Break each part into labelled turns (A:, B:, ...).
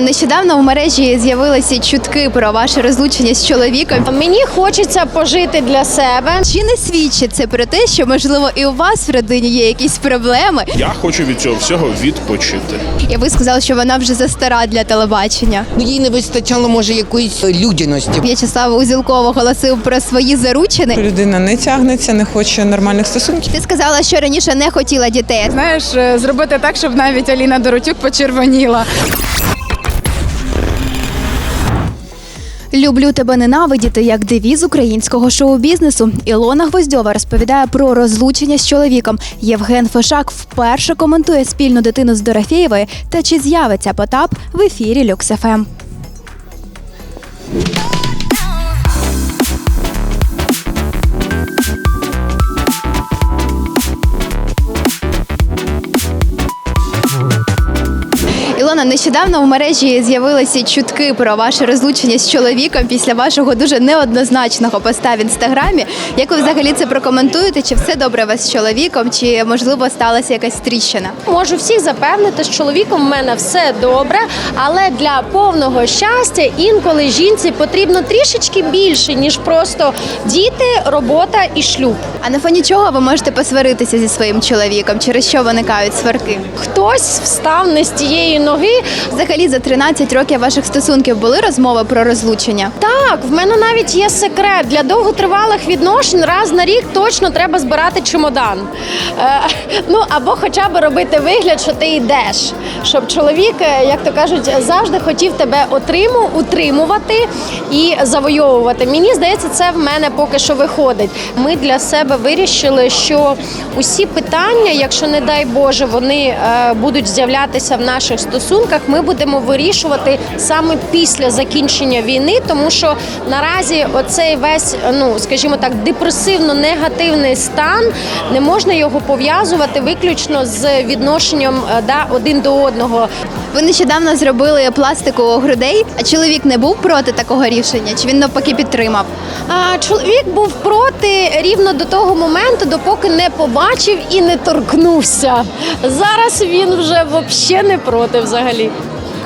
A: Нещодавно в мережі з'явилися чутки про ваше розлучення з чоловіком.
B: Мені хочеться пожити для себе.
A: Чи не свідчить це про те, що можливо і у вас в родині є якісь проблеми?
C: Я хочу від цього всього відпочити.
A: І ви сказали, що вона вже застара для телебачення.
D: Ну, їй не вистачало, може, якоїсь людяності.
A: В'ячеслав Узілков оголосив про свої заручини.
E: Людина не тягнеться, не хоче нормальних стосунків.
A: Ти сказала, що раніше не хотіла дітей.
F: Знаєш, е, зробити так, щоб навіть Аліна Доротюк почервоніла.
A: Люблю тебе ненавидіти як девіз українського шоу-бізнесу. Ілона Гвоздьова розповідає про розлучення з чоловіком. Євген Фишак вперше коментує спільну дитину з Дорофєєвої та чи з'явиться Потап в ефірі Ем. Люкс-ФМ. Нещодавно в мережі з'явилися чутки про ваше розлучення з чоловіком після вашого дуже неоднозначного поста в інстаграмі. Як ви взагалі це прокоментуєте? Чи все добре у вас з чоловіком, чи можливо сталася якась тріщина?
B: Можу всіх запевнити, з чоловіком в мене все добре, але для повного щастя інколи жінці потрібно трішечки більше, ніж просто діти, робота і шлюб.
A: А на фоні чого ви можете посваритися зі своїм чоловіком? Через що виникають сварки?
B: Хтось встав не з тієї ноги.
A: Взагалі за 13 років ваших стосунків були розмови про розлучення?
B: Так, в мене навіть є секрет для довготривалих відношень. Раз на рік точно треба збирати чемодан. Е, ну або хоча б робити вигляд, що ти йдеш. Щоб чоловік, е, як то кажуть, завжди хотів тебе отриму, утримувати і завойовувати. Мені здається, це в мене поки що виходить. Ми для себе вирішили, що усі питання, якщо не дай Боже, вони е, будуть з'являтися в наших стосунках, ми будемо вирішувати саме після закінчення війни, тому що наразі оцей весь, ну скажімо так, депресивно-негативний стан не можна його пов'язувати виключно з відношенням е, да, один до одного.
A: Ви нещодавно зробили пластику грудей, а чоловік не був проти такого рішення? Чи він навпаки підтримав?
B: А чоловік був проти рівно до того моменту, допоки не побачив і не торкнувся. Зараз він вже взагалі не проти взагалі.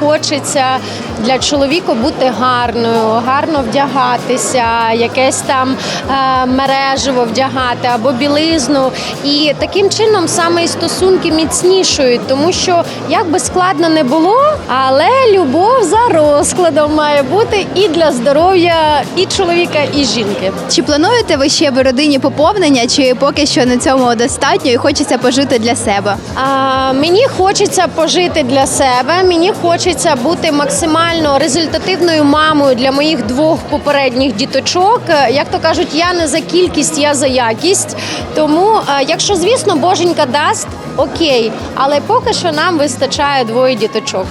B: Хочеться для чоловіка бути гарною, гарно вдягатися, якесь там е, мережево вдягати або білизну. І таким чином саме і стосунки міцнішують, тому що як би складно не було, але любов за розкладом має бути і для здоров'я і чоловіка, і жінки.
A: Чи плануєте ви ще в родині поповнення, чи поки що на цьому достатньо і хочеться пожити для себе?
B: А, мені хочеться пожити для себе. Мені хочеться бути максимально результативною мамою для моїх двох попередніх діточок. Е, Як то кажуть, я не за кількість, я за якість. Тому, е, якщо звісно, боженька дасть, окей, але поки що нам вистачає двоє діточок.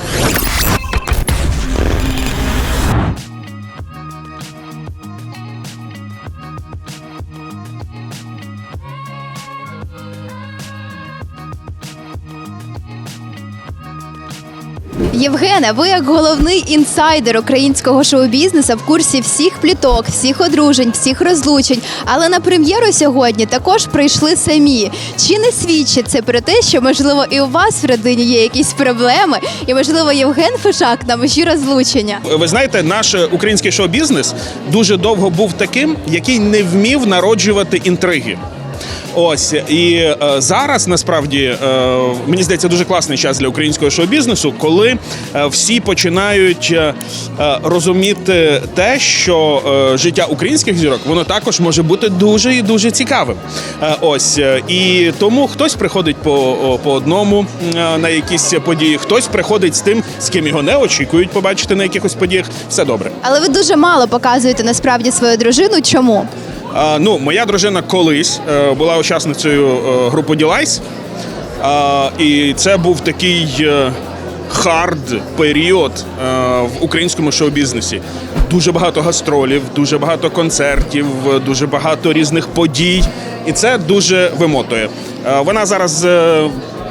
A: Євгене, ви як головний інсайдер українського шоу-бізнесу в курсі всіх пліток, всіх одружень, всіх розлучень. Але на прем'єру сьогодні також прийшли самі. Чи не свідчить це про те, що можливо і у вас в родині є якісь проблеми, і можливо Євген Фишак на межі розлучення?
C: Ви знаєте, наш е, український шоу-бізнес дуже довго був таким, який не вмів народжувати інтриги. Ось і е, зараз насправді е, мені здається дуже класний час для українського шоу-бізнесу, коли е, всі починають е, е, розуміти те, що е, життя українських зірок воно також може бути дуже і дуже цікавим. Е, ось е, і тому хтось приходить по, по одному е, на якісь події, хтось приходить з тим, з ким його не очікують побачити на якихось подіях. Все добре.
A: Але ви дуже мало показуєте насправді свою дружину. Чому?
C: Ну, моя дружина колись е, була учасницею е, групи Ділайс. І це був такий е, хард період в українському шоу-бізнесі. Дуже багато гастролів, дуже багато концертів, дуже багато різних подій. І це дуже вимотує. Вона зараз.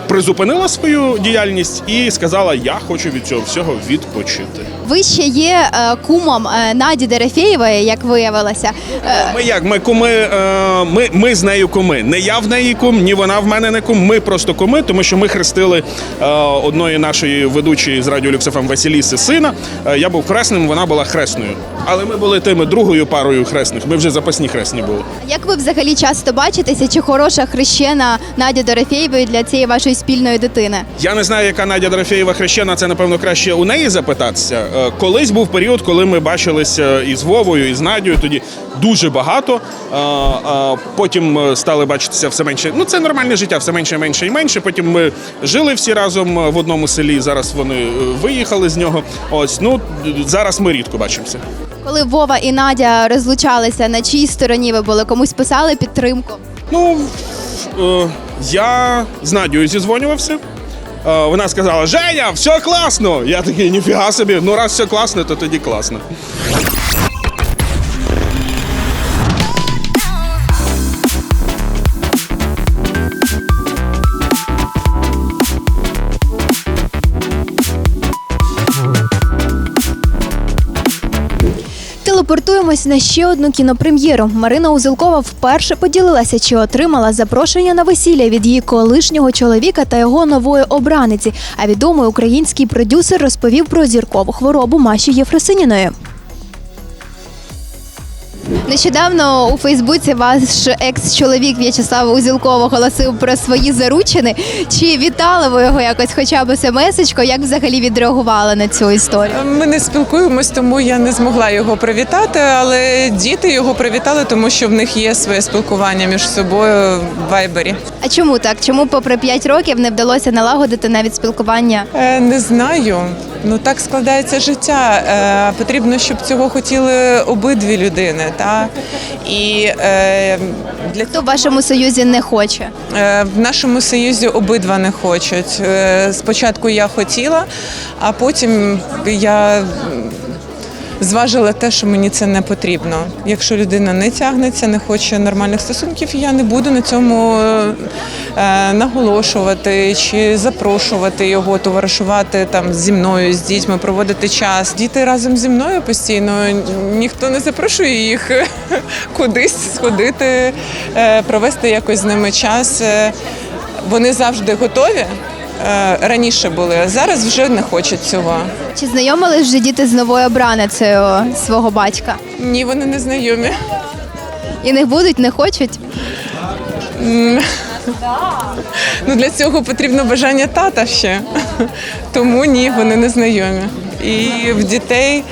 C: призупинила свою діяльність і сказала: Я хочу від цього всього відпочити.
A: Ви ще є е, кумом е, Наді Дерефєєвої, як виявилося. Е,
C: Ми як ми куми, е, ми, ми з нею куми. Не я в неї кум, ні вона в мене не кум. Ми просто куми, тому що ми хрестили е, одної нашої ведучої з радіо Люксофем Василіси сина. Е, я був хресним, вона була хресною. Але ми були тими другою парою хресних. Ми вже запасні хресні були.
A: Як ви взагалі часто бачитеся? Чи хороша хрещена Надя Дорофєєвої для цієї вашої спільної дитини?
C: Я не знаю, яка Надя Дорофєєва хрещена, це напевно краще у неї запитатися. Е, Колись був період, коли ми бачилися із Вовою, і з Надією, тоді дуже багато. Е, е, Потім стали бачитися все менше. Ну це нормальне життя, все менше, менше і менше. Потім ми жили всі разом в одному селі. Зараз вони виїхали з нього. Ось ну зараз ми рідко бачимося.
A: Коли Вова і Надя розлучалися, на чиїй стороні ви були? Комусь писали підтримку?
C: Ну я з Надією зізвонювався. Е, Вона сказала: Женя, все класно! Я такий, ніфіга собі, ну раз все класно, то тоді класно.
A: Телепортуємось на ще одну кінопрем'єру. Марина Узелкова вперше поділилася, чи отримала запрошення на весілля від її колишнього чоловіка та його нової обраниці. А відомий український продюсер розповів про зіркову хворобу Маші Єфросиніної. Нещодавно у Фейсбуці ваш екс-чоловік В'ячеслав Узілков оголосив про свої заручини. Чи вітали ви його якось, хоча б смс-очко? Як взагалі відреагували на цю історію?
E: Ми не спілкуємось, тому я не змогла його привітати, але діти його привітали, тому що в них є своє спілкування між собою в вайбері.
A: А чому так? Чому, попри 5 років, не вдалося налагодити навіть спілкування?
E: Е, Не знаю. Ну так складається життя. Е, потрібно, щоб цього хотіли обидві людини. Та? І е, для
A: Хто в вашому союзі не хоче?
E: Е, В нашому союзі обидва не хочуть. Е, Спочатку я хотіла, а потім я зважила те, що мені це не потрібно. Якщо людина не тягнеться, не хоче нормальних стосунків, я не буду на цьому е, наголошувати чи запрошувати його, товаришувати там зі мною, з дітьми, проводити час. Діти разом зі мною постійно. Ніхто не запрошує їх кудись сходити, е, провести якось з ними час. Е, Вони завжди готові. Е, Раніше були, а зараз вже не хочуть цього.
A: Чи знайомились вже діти з новою обраницею свого батька?
E: Ні, вони не знайомі.
A: І не будуть, не хочуть?
E: Ну для цього потрібно бажання тата ще. Тому ні, вони не знайомі. І в дітей.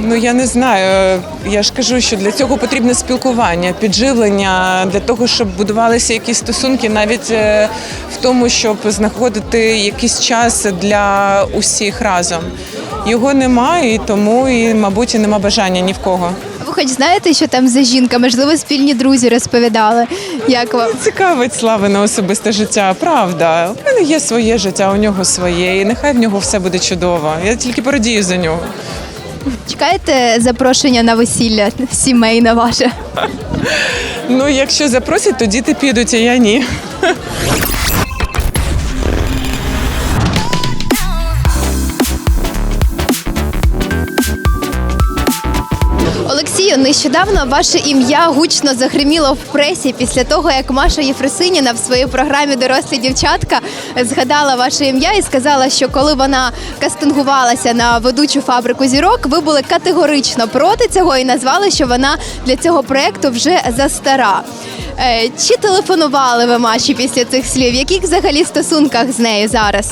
E: Ну я не знаю. Я ж кажу, що для цього потрібне спілкування, підживлення для того, щоб будувалися якісь стосунки, навіть е, в тому, щоб знаходити якийсь час для усіх разом. Його немає, і тому і, мабуть, і нема бажання ні в кого.
A: Ви хоч знаєте, що там за жінка? Можливо, спільні друзі розповідали. Як вам?
E: Цікавить Славине особисте життя, правда. У мене є своє життя, у нього своє, і нехай в нього все буде чудово. Я тільки порадію за нього.
A: Чекаєте запрошення на весілля сімейне ваше?
E: Ну, якщо запросять, то діти підуть, а я ні.
A: Олексію, нещодавно ваше ім'я гучно загриміло в пресі після того, як Маша Єфросиніна в своїй програмі Дорослі дівчатка згадала ваше ім'я і сказала, що коли вона кастингувалася на ведучу фабрику зірок, ви були категорично проти цього і назвали, що вона для цього проекту вже застара. Е, Чи телефонували ви Маші після цих слів? В яких взагалі стосунках з нею зараз?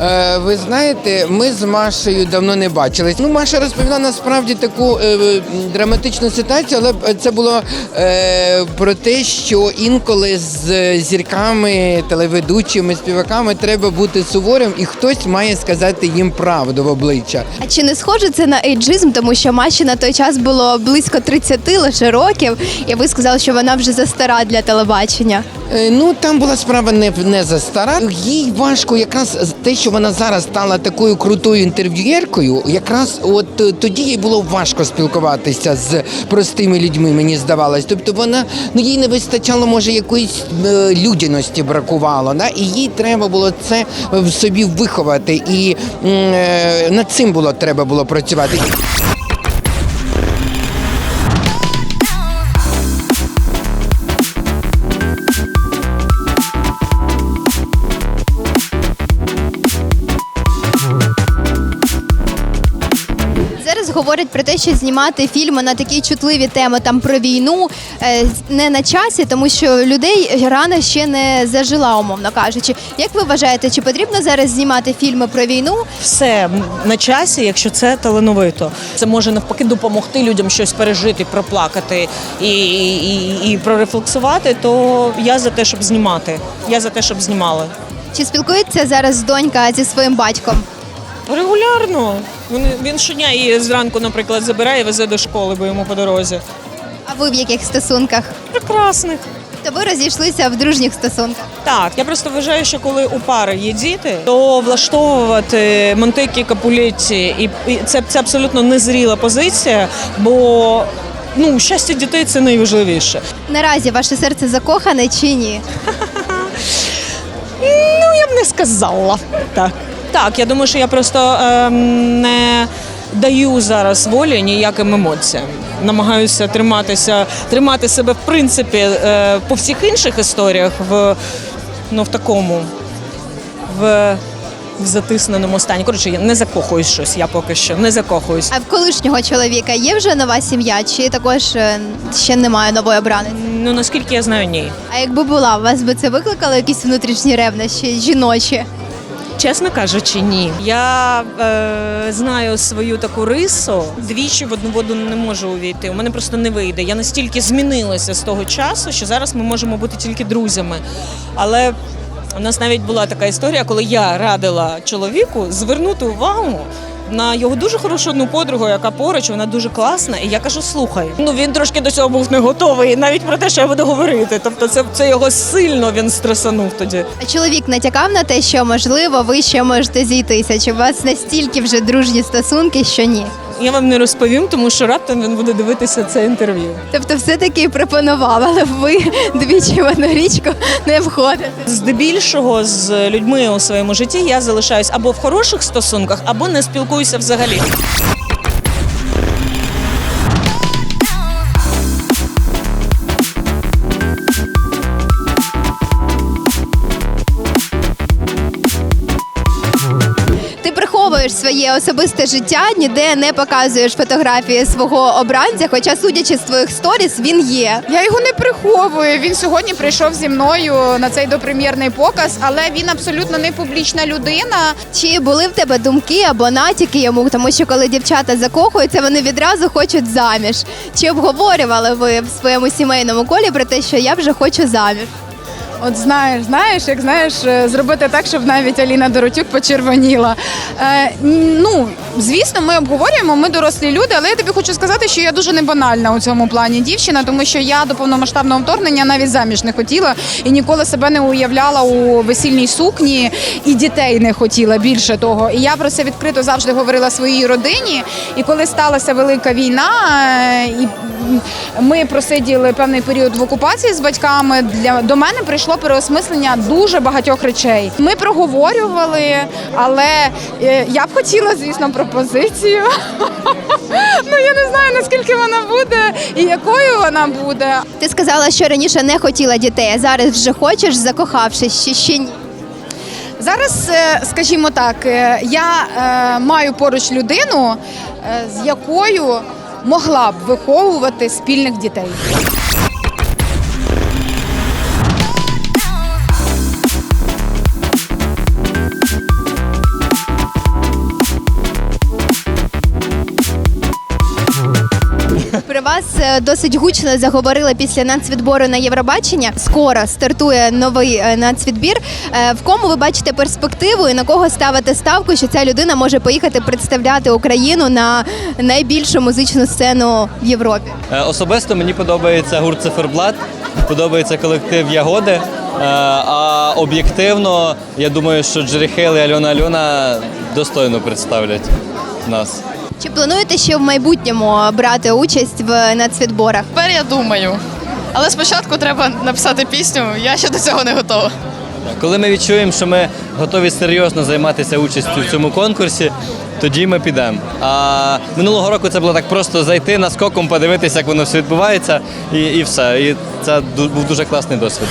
D: Е, ви знаєте, ми з Машею давно не бачились. Ну, Маша розповіла насправді таку е, драматичну ситуацію, але це було е, про те, що інколи з зірками, телеведучими, співаками треба бути суворим, і хтось має сказати їм правду в обличчя.
A: А чи не схоже це на ейджизм, тому що Маші на той час було близько 30 лише років, і ви сказали, що вона вже застара для телебачення?
D: Е, Ну там була справа не, не за стара. Їй важко, якраз те, що вона зараз стала такою крутою інтерв'юєркою, якраз от е, тоді їй було важко спілкуватися з простими людьми, мені здавалось. Тобто вона ну їй не вистачало, може, якоїсь е, людяності бракувало. Да? І їй треба було це в собі виховати. І е, над цим було треба було працювати.
A: Говорять про те, що знімати фільми на такі чутливі теми там про війну е, не на часі, тому що людей рана ще не зажила, умовно кажучи. Як ви вважаєте, чи потрібно зараз знімати фільми про війну?
G: все на часі, якщо це талановито. Це може навпаки допомогти людям щось пережити, проплакати і, і, і прорефлексувати. То я за те, щоб знімати. Я за те, щоб знімали.
A: Чи спілкується зараз донька зі своїм батьком?
G: Регулярно. Він, він щодня її зранку, наприклад, забирає і везе до школи, бо йому по дорозі.
A: А ви в яких стосунках?
G: Прекрасних.
A: То ви розійшлися в дружніх стосунках.
G: Так, я просто вважаю, що коли у пари є діти, то влаштовувати Монтекі Капулетті, і, і це, це абсолютно незріла позиція, бо ну, щастя дітей це найважливіше.
A: Наразі ваше серце закохане чи ні?
G: Ну, я б не сказала. Так. Так, я думаю, що я просто ем, не даю зараз волі ніяким емоціям. Намагаюся триматися, тримати себе в принципі е, по всіх інших історіях в, ну, в такому. В в затисненому стані. Коротше, я не закохуюсь щось, я поки що не закохуюсь.
A: А в колишнього чоловіка є вже нова сім'я, чи також е, ще немає нової обрани?
G: Ну наскільки я знаю, ні.
A: А якби була, у вас би це викликало якісь внутрішні ревнощі, жіночі?
G: Чесно кажучи, ні. Я е, знаю свою таку рису. Двічі в одну воду не можу увійти. У мене просто не вийде. Я настільки змінилася з того часу, що зараз ми можемо бути тільки друзями. Але у нас навіть була така історія, коли я радила чоловіку звернути увагу. На його дуже хорошу одну подругу, яка поруч, вона дуже класна, і я кажу: слухай. Ну він трошки до цього був не готовий, навіть про те, що я буду говорити. Тобто, це, це його сильно він стресанув тоді.
A: А чоловік натякав на те, що можливо ви ще можете зійтися. Чи у вас настільки вже дружні стосунки, що ні?
G: Я вам не розповім, тому що раптом він буде дивитися це інтерв'ю.
A: Тобто, все-таки пропонував, але ви двічі в одну річку не входите.
G: Здебільшого з людьми у своєму житті я залишаюсь або в хороших стосунках, або не спілкуюся взагалі.
A: Своє особисте життя, ніде не показуєш фотографії свого обранця, хоча, судячи з твоїх сторіс, він є.
F: Я його не приховую. Він сьогодні прийшов зі мною на цей допрем'єрний показ, але він абсолютно не публічна людина.
A: Чи були в тебе думки або натяки йому, тому що коли дівчата закохуються, вони відразу хочуть заміж. Чи обговорювали ви в своєму сімейному колі про те, що я вже хочу заміж?
F: От знаєш, знаєш, як знаєш, е, зробити так, щоб навіть Аліна Доротюк почервоніла. Е, ну, звісно, ми обговорюємо, ми дорослі люди, але я тобі хочу сказати, що я дуже не банальна у цьому плані дівчина, тому що я до повномасштабного вторгнення навіть заміж не хотіла і ніколи себе не уявляла у весільній сукні, і дітей не хотіла більше того. І я про це відкрито завжди говорила своїй родині. І коли сталася велика війна, е, і ми просиділи певний період в окупації з батьками. Для до мене прийшло переосмислення дуже багатьох речей. Ми проговорювали, але е, я б хотіла, звісно, пропозицію. Ну я не знаю наскільки вона буде і якою вона буде.
A: Ти сказала, що раніше не хотіла дітей, а зараз вже хочеш, закохавшись, чи ще ні?
F: Зараз, е, скажімо так, е, я маю поруч людину, з якою могла б виховувати спільних дітей.
A: Про вас е, досить гучно заговорили після нацвідбору на Євробачення. Скоро стартує новий е, нацвідбір. Е, В кому ви бачите перспективу і на кого ставите ставку, що ця людина може поїхати представляти Україну на найбільшу музичну сцену в Європі?
H: Особисто мені подобається гурт Циферблат. подобається колектив Ягоди. Е, А об'єктивно, я думаю, що Джері Хейл і Альона Альона достойно представлять нас.
A: Чи плануєте ще в майбутньому брати участь в нацвідборах?
I: Тепер я думаю. Але спочатку треба написати пісню, я ще до цього не готова.
H: Коли ми відчуємо, що ми готові серйозно займатися участю в цьому конкурсі, тоді ми підемо. А минулого року це було так просто зайти наскоком, подивитися, як воно все відбувається, і, і все. І це був дуже класний досвід.